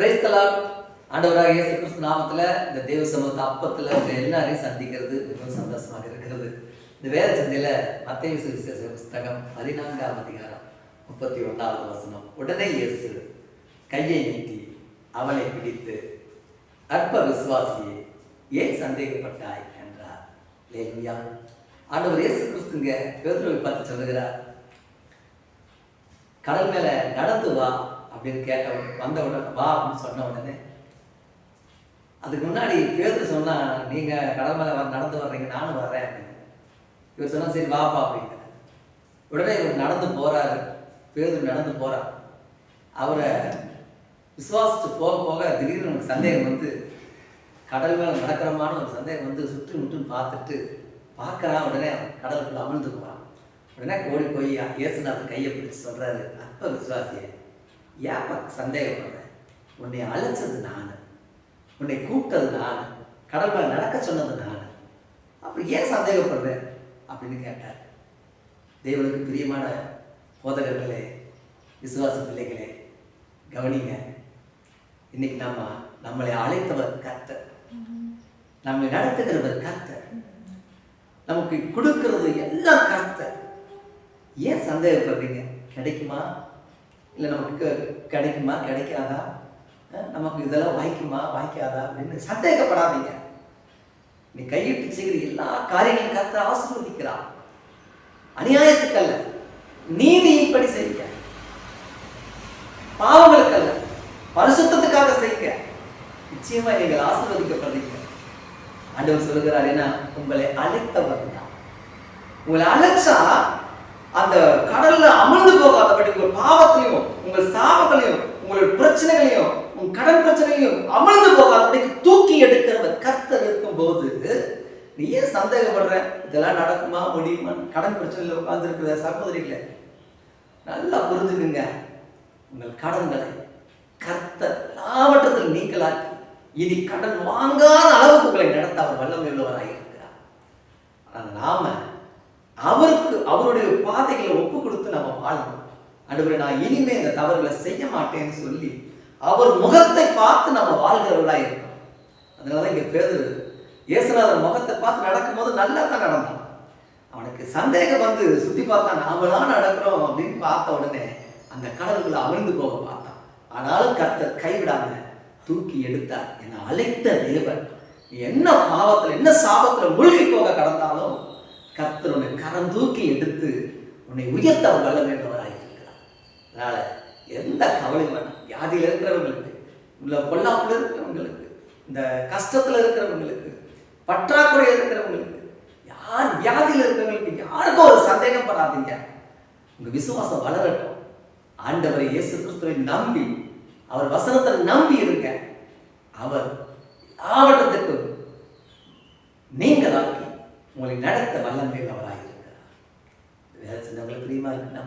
பிரைஸ்தலால் ஆண்டவராக இயேசு கிறிஸ்து நாமத்துல இந்த தேவ சமூக அப்பத்துல உங்க எல்லாரையும் சந்திக்கிறது மிகவும் சந்தோஷமாக இருக்கிறது. இந்த வேத சந்தையில மத்திய சுவிசேஷ புஸ்தகம் பதினான்காம் அதிகாரம் முப்பத்தி ஒன்றாவது வசனம். உடனே இயேசு கையை நீட்டி அவளை பிடித்து அற்ப விசுவாசியே ஏன் சந்தேகப்பட்டாய்? என்றார். லேலியா ஆண்டவர் இயேசு கிறிஸ்துங்க பேதுருவை பார்த்து சொல்லுகிறார் கடல் மேல நடந்து வா அப்படின்னு கேட்ட வந்த உடனே வா அப்படின்னு சொன்ன உடனே அதுக்கு முன்னாடி பேரு சொன்னா நீங்க கடல் மேல நடந்து வர்றீங்க நானும் வர்றேன் அப்படின்னு. இவர் சொன்னா சரி வாப்பா அப்படிங்க உடனே இவர் நடந்து போறாரு. பேரு நடந்து போறார் அவரை விசுவாசித்து போக போக திடீர்னு எனக்கு சந்தேகம் வந்து கடல் மேலே நடக்கிறமான ஒரு சந்தேகம் வந்து சுற்றி முற்றும் பார்த்துட்டு பார்க்கறான் உடனே அவன் கடலுக்குள்ள அமிழ்ந்து போகிறான் உடனே ஓடி போய் இயேசுநாதர் கையை பிடிச்சி சொல்கிறாரு அப்போ விசுவாசியே. ஏன் சந்தேகப்படுற. உன்னை அழைச்சது நான். உன்னை கூப்பிட்டது நான். கடல் நடக்க சொன்னது நான். அப்புறம் ஏன் சந்தேகப்படுற? அப்படின்னு கேட்டார். தேவனுக்கு பிரியமான போதகர்களே விசுவாச பிள்ளைகளே கவனிங்க. இன்னைக்கு நாம நம்மளை அழைத்தவர் கத்த நம்மை நடத்துகிறவர் கத்த நமக்கு கொடுக்கிறது எல்லாம் கத்த ஏன் சந்தேகப்படுறீங்க? கிடைக்குமா? இல்லை நமக்கு கிடைக்குமா கிடைக்காதா? நமக்கு இதெல்லாம் வாய்க்குமா வாய்க்காதா அப்படின்னு சந்தேகப்படாதீங்க. நீ கையிட்டு செய்கிற எல்லா காரியங்களையும் கர்த்தர் ஆசீர்வதிக்கிறார். அநியாயத்துக்கு அல்ல நீதியின்படி செய்யுங்க. பாவங்களுக்கு அல்ல பரிசுத்தத்துக்காக செய்யுங்க. நிச்சயமா நீங்கள் ஆசீர்வதிக்கப்படுறீங்க. ஆண்டவர் சொல்லுகிறார் என்ன? உங்களை அழைத்தவர் தான். உங்களை அழைச்சா அந்த கடல்ல அமிழ்ந்து போகாதபடி கர்த்தர் இருக்கும்போது நீ ஏன் சந்தேகப்படுற? இதெல்லாம் நடக்குமா? முடியுமா? கடன் பிரச்சனையில் உட்கார்ந்துருக்கிற சகோதரிகளை நல்லா புரிஞ்சுக்குங்க. உங்கள் கடன்களை கர்த்தர் எல்லாவற்றத்தில் நீங்களாக்கி இனி கடன் வாங்காத அளவுக்கு உங்களை நடத்த அவர் வல்லமை உள்ளவராக இருக்கிறார். ஆனால் நாம அவருக்கு அவருடைய பாதைகளை ஒப்பு கொடுத்து நம்ம வாழணும். அடுவரை நான் இனிமே இந்த தவறுகளை செய்ய மாட்டேன்னு சொல்லி அவர் முகத்தை பார்த்து நம்ம வாழ்கிறவர்களாக இருக்கணும். அதனாலதான் இங்க பேரு இயேசுநாதர் முகத்தை பார்த்து நடக்கும்போது நல்லா தான் நடந்தான். அவனுக்கு சந்தேகம் வந்து சுத்தி பார்த்தா நாமலாம் நடக்கிறோம் அப்படின்னு பார்த்த உடனே அந்த கடலுக்குள்ள அமிழ்ந்து போக பார்த்தான். ஆனாலும் கர்த்தர் கைவிடாம தூக்கி எடுத்தார். என்னை அழைத்த தேவன். என்ன பாவத்துல என்ன சாபத்துல மூழ்கி போக கடந்தாலும் கர்த்தர் உன்னை கரம் தூக்கி எடுத்து உன்னை உயர்த்த அவர் வல்ல வேண்டவராக இருக்கிறார். அதனால எந்த கவலையும் வேணாம் வியாதியில் இருக்கிறவங்களுக்கு உள்ள பொல்லாப்புல இருக்கிறவங்களுக்கு இந்த கஷ்டத்தில் இருக்கிறவங்களுக்கு பற்றாக்குறை இருக்கிறவங்களுக்கு யார் வியாதியில் இருக்கிறவங்களுக்கு யாருக்கும் ஒரு சந்தேகம் படாதீங்க. உங்கள் விசுவாசம் வளரட்டும். ஆண்டவரை இயேசு கிறிஸ்துவை நம்பி அவர் வசனத்தை நம்பி இருங்க. அவர் எல்லாவற்றத்துக்கும் நீங்களாக்கி உங்களை நடத்த வல்லமை அவராக இருக்கிறார் வேற சின்னவங்களுக்கு பிரியமா இருக்கு